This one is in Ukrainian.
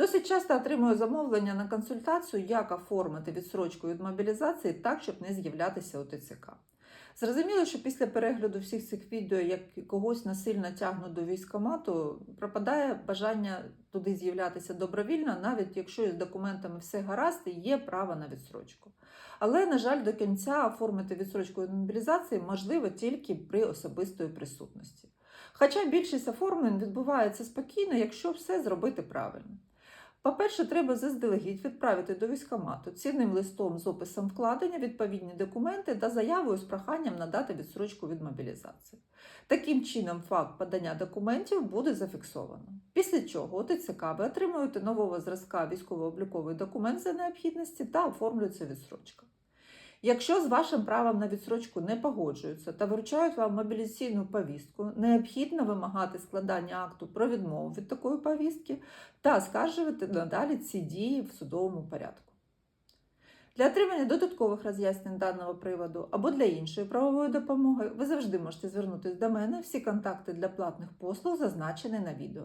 Досить часто отримую замовлення на консультацію, як оформити відсрочку від мобілізації так, щоб не з'являтися у ТЦК. Зрозуміло, що після перегляду всіх цих відео, як когось насильно тягнуть до військкомату, пропадає бажання туди з'являтися добровільно, навіть якщо із документами все гаразд і є право на відсрочку. Але, на жаль, до кінця оформити відсрочку від мобілізації можливо тільки при особистої присутності. Хоча більшість оформлень відбувається спокійно, якщо все зробити правильно. По-перше, треба заздалегідь відправити до військкомату цінним листом з описом вкладення відповідні документи та заявою з проханням надати відсрочку від мобілізації. Таким чином, факт подання документів буде зафіксовано. Після чого ОТЦК ТЦК ви отримуєте нового зразка військово-обліковий документ за необхідності та оформлюється відсрочка. Якщо з вашим правом на відсрочку не погоджуються та вручають вам мобілізаційну повістку, необхідно вимагати складання акту про відмову від такої повістки та оскаржувати надалі ці дії в судовому порядку. Для отримання додаткових роз'яснень даного приводу або для іншої правової допомоги ви завжди можете звернутися до мене. Всі контакти для платних послуг зазначені на відео.